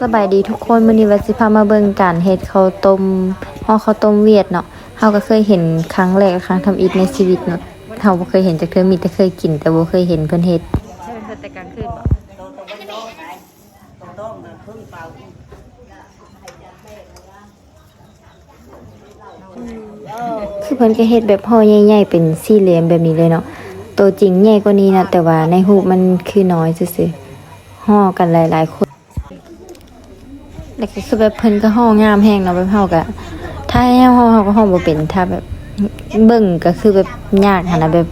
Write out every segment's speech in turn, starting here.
สบายดีทุกคนมื้อนี้ว่าสิพามาเบิ่งการเฮ็ดข้าวต้มห่อข้าวต้มเวียดเนาะเฮาก็เคยเห็นครั้งแรกครั้งทำอิฐในชีวิตเนาะเฮาบ่เคยเห็นจักเทื่อมีแต่เคยกิน แต่บ่เคยเห็นเพิ่นเฮ็ดใช่เป็นแต่กลางคืนบ่คือเพิ่นก็เฮ็ดแบบห่อใหญ่ๆเป็นสี่เหลี่ยมแบบนี้เลยเนาะตัวจริงใหญ่กว่านี้นะแต่ว่าในรูปมันคือน้อยซื่อๆห่อกันหลายๆคน แล้วก็คือแบบเพิ่นก็ห้องงามแฮงเนาะแบบเฮาก็ถ้าให้เฮาเฮาก็ห้องบ่เป็นถ้าแบบเบิ่งก็คือแบบยากหั่นน่ะแบบ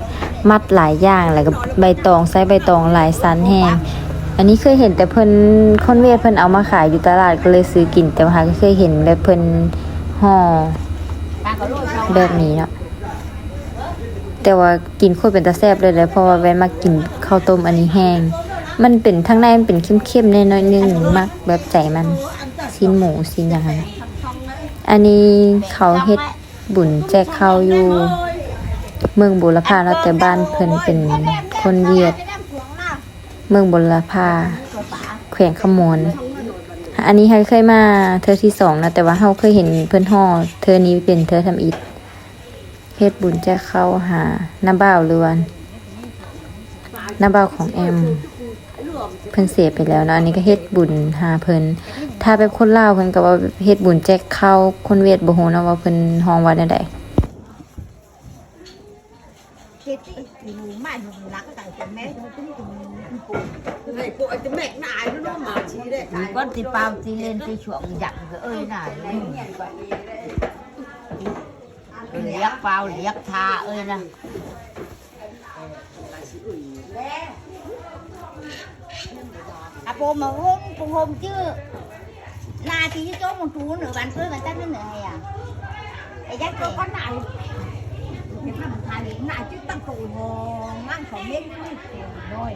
มัดหลายอย่างแล้วก็ใบตองใส่ใบตองหลายสันแฮงอันนี้เคยเห็นแต่เพิ่นคนเวียดเพิ่นเอามาขายอยู่ตลาดก็เลยซื้อกินแต่ว่าก็เคยเห็นแบบเพิ่นห่อแบบนี้เนาะแต่ว่ากินโคตรเป็นตาแซ่บเลยเลยเพราะว่าแวะมากินข้าวต้มอันนี้แห้ง มันเป็นทั้งในมันเป็นเข้มๆแน่น้อยนึงมักแบบใจมัน ชิ้นหมูชิ้นอย่างนั้นอันนี้เขาเฮ็ดบุญแจกข้าวอยู่ เมืองบุรพาเนาะแต่บ้านเพิ่นเป็นคนเวียด เมืองบุรพาแขวงขมวนอันนี้เฮาเคยมาเธอที่สองนะแต่ว่าเฮาเคยเห็นเพิ่นห่อเธอนี้เป็นเธอทำอิฐเฮ็ดบุญแจกข้าวหาน้าบ่าวเรือนน้าบ่าวของแอมเพิ่นเสียไปแล้วเนาะอันนี้ก็เฮ็ดบุญหาเพิ่น ถ้าแบบคนลาวเพิ่นก็ว่าเฮ็ดบุญแจกข้าวคนเวียดบ่ฮู้นะว่าเพิ่นฮ้องว่านห้องตุ้ไดจด้ก้อนตีเปล่าตีเล่นตีช่วงหยักเอ้ยหนาเลี้ยกเปล่าเลี้ยกทาเอ้ยนะอาโปมาห้มปูห้มชื่อ là thì chứ chỗ một chú nữa bạn cưới bạn chắc nữa này à? Cái chắc con nào? Cái thằng thằng này nãy chứ tăng tuổi hồ ngang khỏi bên rồi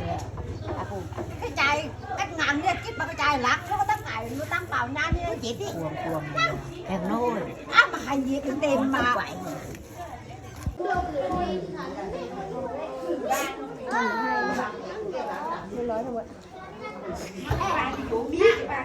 à phụ cái chai cách ngang đi chết mà cái chai lạc nó có tăng cải nó tăng vào nha như chết đi. Cuồng cuồng. Em nôi à mà hành gì cái đêm mà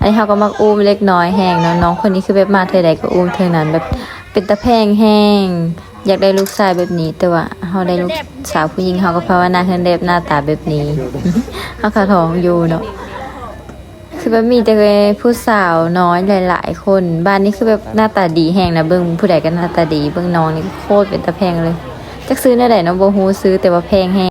อันนี้เฮาก็มักอุ้มเล็กน้อยแห้งเนาะน้องคนนี้คือแบบมาเท่าใดก็อุ้มเท่านั้นแบบเป็นตะแพงแห้ง อยากได้ลูกชายแบบนี้ แต่ว่าเฮาได้ลูกสาวผู้หญิงเฮาก็ภาวนาให้ได้หน้าตาแบบนี้เฮาก็ท้องอยู่เนาะคือแบบมีแต่ผู้สาวน้อยหลาย ๆ คน บ้านนี้คือแบบหน้าตาดีแห้งนะเบิ่งผู้ใดก็หน้าตาดีเบิ่งน้องนี่โคตรเป็นตาแพงเลยจักซื้อได้ไหนเนาะบ่ฮู้ซื้อแต่ว่าแพงแฮง